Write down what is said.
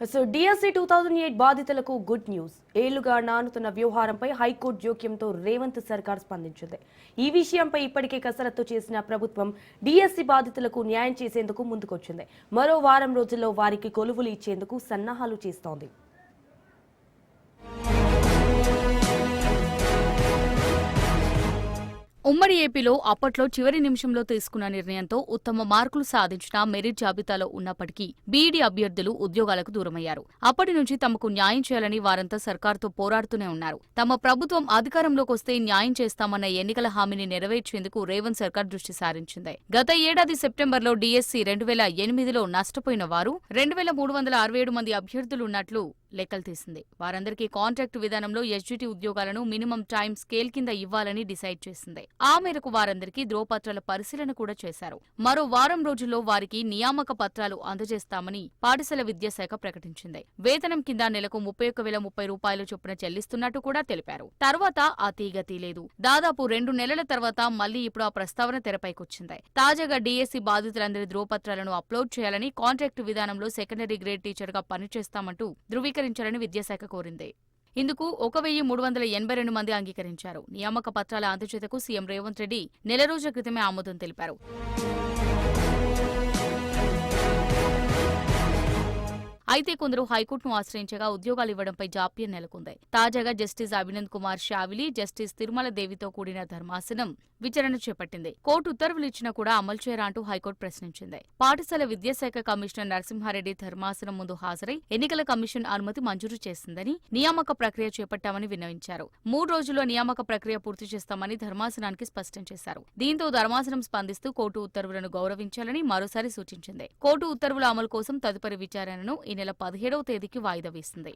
So DSC two thousand eight బాధితులకు good news. ఏళ్ళుగా నానుతున్న వ్యవహారంపై హైకోర్టు జోక్యంతో రేవంత్ సర్కార్ స్పందించింది. ఈ విషయంపై ఇప్పటికే కసరత్తు చేసిన ప్రభుత్వం డిఎస్సి బాధితులకు న్యాయం చేసేందుకు ముందుకొచ్చింది. మరో వారం రోజుల్లో వారికి కొలువులు ఇచ్చేందుకు సన్నాహాలు చేస్తోంది. ఉమ్మడి ఏపీలో అప్పట్లో చివరి నిమిషంలో తీసుకున్న నిర్ణయంతో ఉత్తమ మార్కులు సాధించిన మెరిట్ జాబితాలో ఉన్నప్పటికీ బీఈడీ అభ్యర్థులు ఉద్యోగాలకు దూరమయ్యారు. అప్పటి నుంచి తమకు న్యాయం చేయాలని వారంతా సర్కార్తో పోరాడుతూనే ఉన్నారు. తమ ప్రభుత్వం అధికారంలోకి వస్తే న్యాయం చేస్తామన్న ఎన్నికల హామీని నెరవేర్చేందుకు రేవంత్ సర్కార్ దృష్టి సారించింది. గత ఏడాది సెప్టెంబర్లో డీఎస్సీ రెండు వేల ఎనిమిదిలో నష్టపోయిన వారు రెండు వేల మూడు వందల అరవై ఏడు మంది అభ్యర్థులు ఉన్నట్లు లెక్కలు తీసింది. వారందరికీ కాంట్రాక్టు విధానంలో ఎస్జిటి ఉద్యోగాలను మినిమం టైం స్కేల్ కింద ఇవ్వాలని డిసైడ్ చేసింది. ఆ మేరకు వారందరికీ ధ్రువపత్రాల పరిశీలన కూడా చేశారు. మరో వారం రోజుల్లో వారికి నియామక పత్రాలు అందజేస్తామని పాఠశాల విద్యాశాఖ ప్రకటించింది. వేతనం కింద నెలకు ముప్పై ఒక్క వేల ముప్పై రూపాయలు చొప్పున చెల్లిస్తున్నట్టు కూడా తెలిపారు. తర్వాత ఆ తీగతి లేదు. దాదాపు రెండు నెలల తర్వాత మళ్ళీ ఇప్పుడు ఆ ప్రస్తావన తెరపైకొచ్చింది. తాజాగా డీఎస్సీ బాధితులందరి ధ్రువపత్రాలను అప్లోడ్ చేయాలని కాంట్రాక్టు విధానంలో సెకండరీ గ్రేడ్ టీచర్గా పనిచేస్తామంటూ అంగీకరించాలని విద్యాశాఖ కోరింది. ఇందుకు ఒక వెయ్యి మూడు వందల ఎనభై రెండు మంది అంగీకరించారు. నియామక పత్రాల అందచేతకు సీఎం రేవంత్ రెడ్డి నెల రోజుల క్రితమే ఆమోదం తెలిపారు. అయితే కొందరు హైకోర్టును ఆశ్రయించగా ఉద్యోగాలు ఇవ్వడంపై జాప్యం నెలకొంది. తాజాగా జస్టిస్ అభినంద్ కుమార్ షావిలి జస్టిస్ తిరుమల దేవితో కూడిన ధర్మాసనం విచారణ చేపట్టింది. కోర్టు ఉత్తర్వులు ఇచ్చినా కూడా అమలు చేయరా అంటూ హైకోర్టు ప్రశ్నించింది. పాఠశాల విద్యాశాఖ కమిషనర్ నరసింహారెడ్డి ధర్మాసనం ముందు హాజరై ఎన్నికల కమిషన్ అనుమతి మంజూరు చేసిందని నియామక ప్రక్రియ చేపట్టామని విన్నవించారు. మూడు రోజుల్లో నియామక ప్రక్రియ పూర్తి చేస్తామని ధర్మాసనానికి స్పష్టం చేశారు. దీంతో ధర్మాసనం స్పందిస్తూ కోర్టు ఉత్తర్వులను గౌరవించాలని మరోసారి సూచించింది. కోర్టు ఉత్తర్వుల అమలు కోసం తదుపరి విచారణను ఈ నెల పదిహేడవ తేదీకి వాయిదా వేసింది.